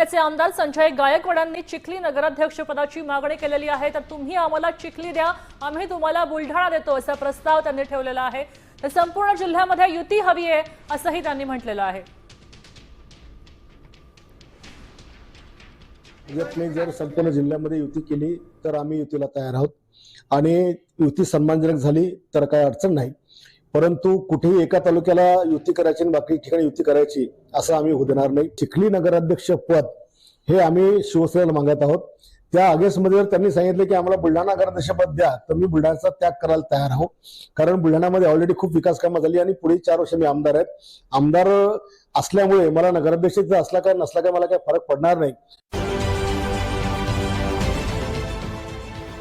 शिवसेनेचे आमदार संजय गायकवाडांनी चिखली नगराध्यक्षपदाची मागणी केलेली आहे. तर तुम्ही आम्हाला चिखली द्या. आम्ही तुम्हाला बुलढाणा देतो असा प्रस्ताव त्यांनी ठेवलेला आहे. तर संपूर्ण जिल्ह्यामध्ये युती हवी आहे असंही त्यांनी म्हटलेलं आहे. भाजपने जर संपूर्ण जिल्ह्यामध्ये युती केली तर आम्ही युतीला तयार आहोत. आणि युती सन्मानजनक झाली तर काही अडचण नाही. परंतु कुठेही एका तालुक्याला युती करायची आणि बाकी ठिकाणी युती करायची असं आम्ही होऊ देणार नाही. चिखली नगराध्यक्ष पद हे आम्ही शिवसेनेला मागत आहोत. त्या अगेन्स्टमध्ये जर त्यांनी सांगितलं की आम्हाला बुलढाणा नगराध्यक्ष पद द्या तर मी बुलढाण्याचा त्याग करायला तयार आहो कारण बुलढाण्यामध्ये ऑलरेडी खूप विकास कामं झाली आणि पुढे चार वर्ष मी आमदार आहेत. आमदार असल्यामुळे मला नगराध्यक्ष असला काय नसला काय मला काही फरक पडणार नाही.